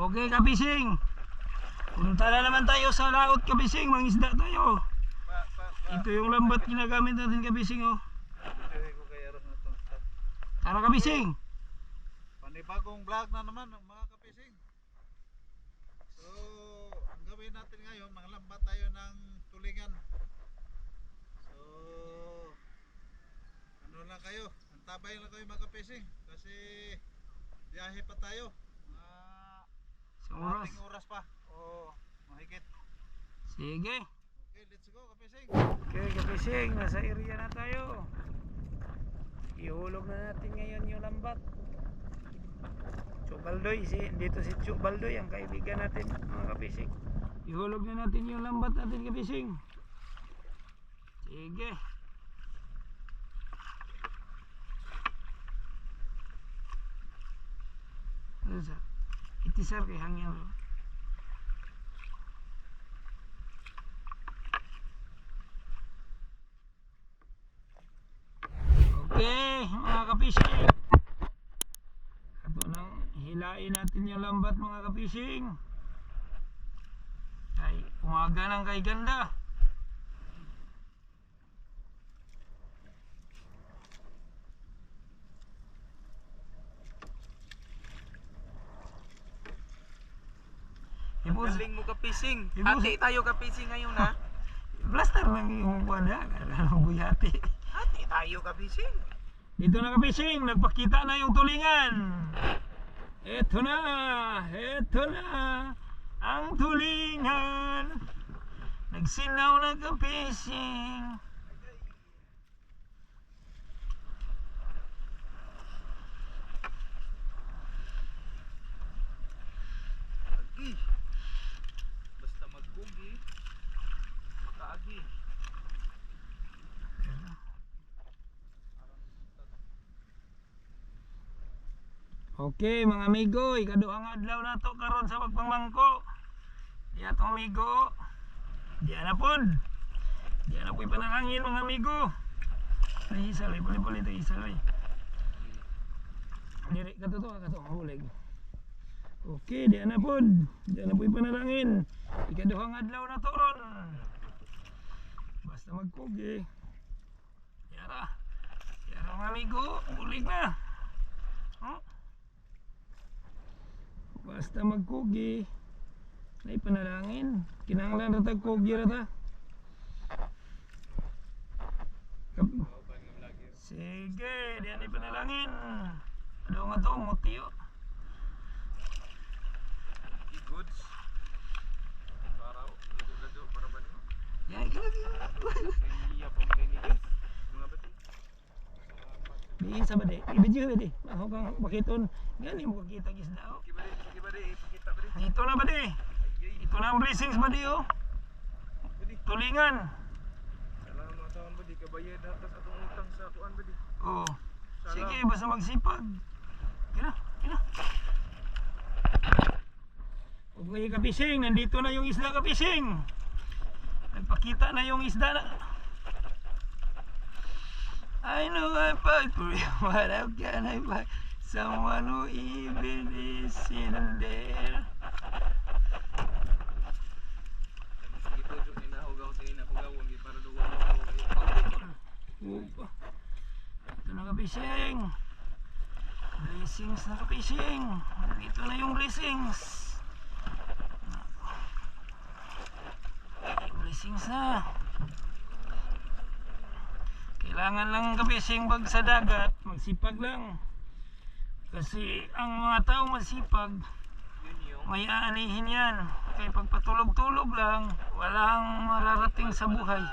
Okay, kabising. Punta na naman tayo sa laot, kabising. Mangisda tayo. Ito yung lambat ginagamit natin, kabising, oh. Tara, kabising. Panibagong vlog na naman ng mga kapising. So, ang gawin natin ngayon, manglambat tayo ng tulingan. So, ano lang kayo, antabay lang kayo mga kapising. Kasi, biyahe pa tayo. Oras. ating oras pa. O, mahigit. Sige. Okay, let's go kapising. Okay, kabising. Nasa area na tayo. Ihulog na natin ngayon yung lambat. Chubaldoy, si, dito si Chubaldoy, ang kaibigan natin, mga kabising. Ihulog na natin yung lambat natin, kabising. Sige. Ano sa? Itisar kay hangyan. oh. Okay, mga kapising. Ito nang hilain natin yung lambat mga kapising. Ay, umaga ng kay ganda. Ibus, galing mo kapising. Hati tayo kapising ngayon ha. blaster lang yung kwanda. Ano buyati. Hati tayo kapising. Dito na kapising, nagpakita na yung tulingan. Eto na, eto na, ang tulingan. Nagsinaw na kapising. Okay mga amigo, ikaduhang adlaw na to karon sa pagpamangko. Di atong amigo. Di na pod. Di na po'y panalangin mga amigo. Ay, isalay, puli-puli ito, isalay. Diri ka to to, ka to, hulig. Okay, di na pod. Di na po'y panalangin. Ikaduhang adlaw na to ron. Basta magkugi. Yara. Yara mga amigo, hulig na. Oh. Basta magkugi. Nay panalangin. Kinahanglan ra tag kugi ra ta. Kap- Sige, diyan ay panalangin. Ano nga to, mutiyo. Goods. Paraw. Lado-lado para ba niyo? Yan, kalagi. Iya pa mo ni guys. Mga bati. Di sa ba di? Ibidyo ba di? Ako kang bakiton. Gani mo kakita gisda oh. Dito na ba di? Ay ay. Ito na ang blessings ba di oh? Badi. Tulingan. Oh. Sige, basta magsipag. Kina, kina. Huwag kayo kapising, nandito na yung isda kapising. Nagpakita na yung isda na. I know I fight for you, but how can I fight someone who even is in there? Ito na kapising. Blessings na kapising. Dito na yung blessings. Blessings na. Kailangan lang kapising pag sa dagat. Magsipag lang. Kasi ang mga tao masipag, may aanihin yan. Kaya pag patulog-tulog lang, walang mararating sa buhay.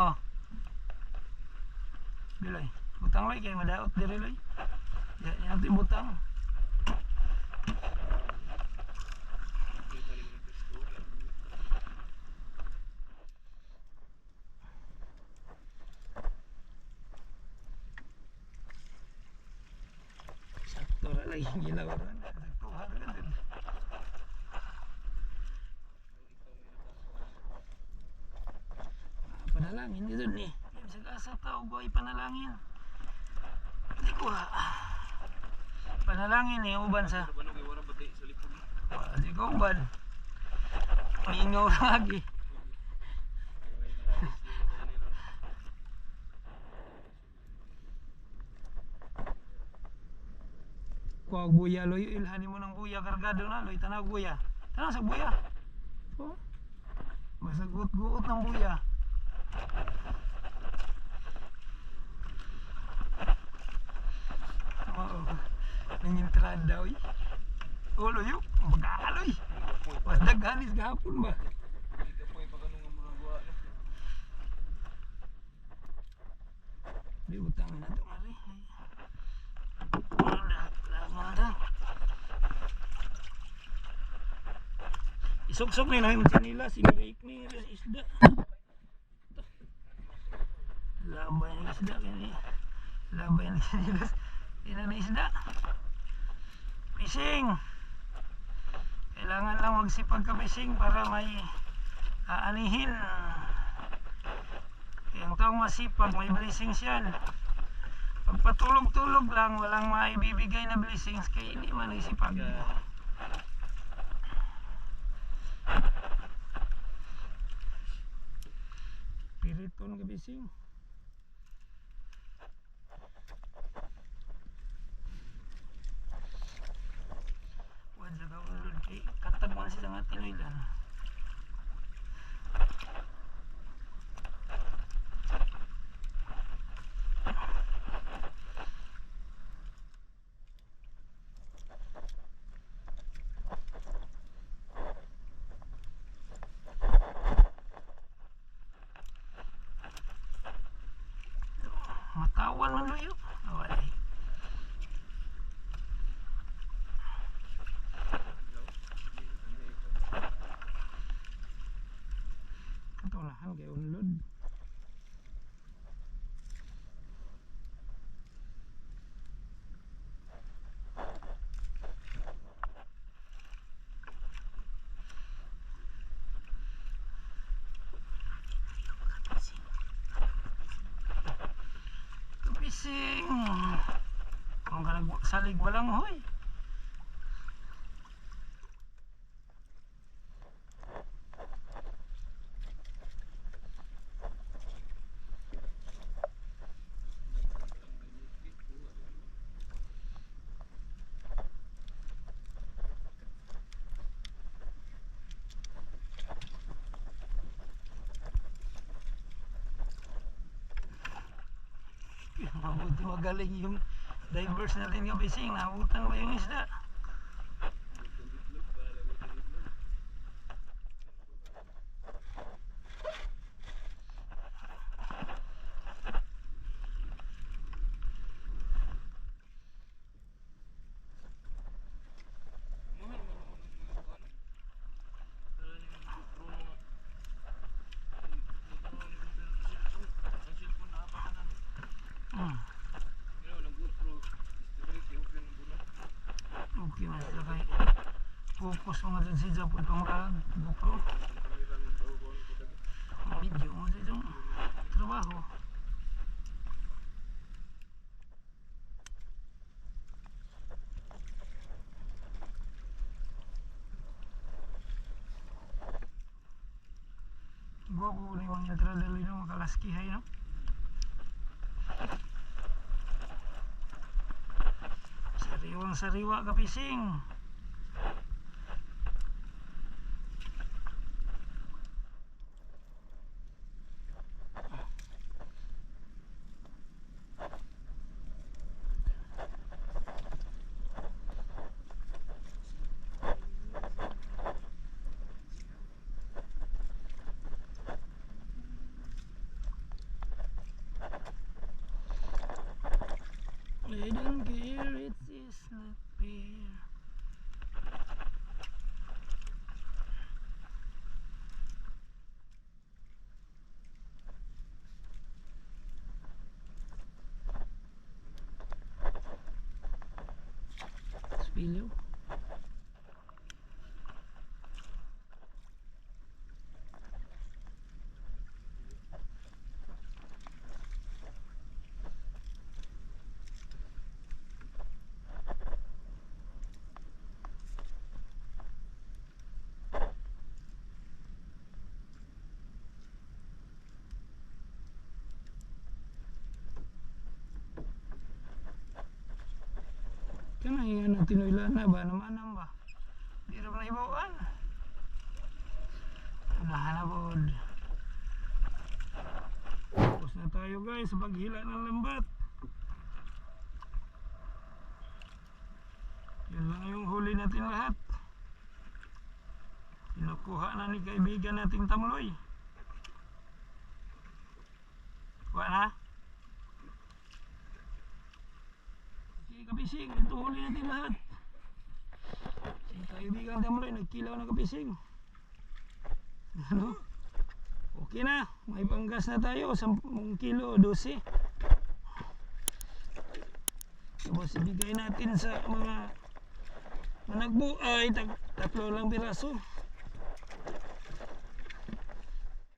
Oh. Bilay. Butang lay kay madaot diri lay. Ya, yan natin butang. Lay ginawa ra. Sakto ra din. Panalangin dito ni. Sa asa tao ba panalangin? Wah. Panalangin eh, uban sa. Sa banog, iwarang pati sa lipod. Wala di ko uban. Mingaw lagi. Kuwag buya, loy. Ilhani mo ng buya, kargado na, loy. Tanag buya. Tanag sa buya. Oh. Basta guot-guot ng buya. Oo. Nangintrad daw eh. Ulo yun. Magkakaloy. Mas daghanis gahapon ba? Di utang na ito mali. Wala na. Isok-sok na yun ang nila, sinirake ni isda. Labay ng isda kani. Labay ng nila. Ina na isda. Fishing. Kailangan lang magsipag ka fishing para may aanihin. Yung taong masipag, may blessings yan. Pag patulog-tulog lang, walang maibibigay na blessings kay hindi man nagsipag. Piriton ka bising. Wadya ka ulod kay katag man sila nga tinoylan. Matawan man luyo. Awalay. Katulahan kay unlod. Kapising. Nagsalig walang hoy. Magaling yung divers natin yung fishing. Nabutan ba yung isda? Mahal man naman ang mga kuwan. Wala yung GoPro na nga. GoPro ni Mr. cellphone. Ang cellphone na apakanan. Hmm. Ngayon, ang GoPro, stability, open ang bulo. Okay man sila kay focus mo nga dun si Japon kung maka GoPro. Kamerang tawag ko dagi. Video mo sa itong trabaho. Gwapo na yung mga tradali ng makalaskihay, no? Sariwang sariwa ka pising. I you know. Na, iyan ang tinuila na ba naman ang ba? Di rin na ibawaan. Unahan na po. Tapos na tayo guys paghila ng lambat. Yan lang yung huli natin lahat. Kinukuha na ni kaibigan nating tamloy. Kuha na. Okay. Ito huli natin lahat. Kaibigan tamloy, nagkilaw na kapising. Ano? Okay na. May panggas na tayo. 10 kilo, 12. Tapos ibigay natin sa mga managbuay. Tag, tatlo lang piraso.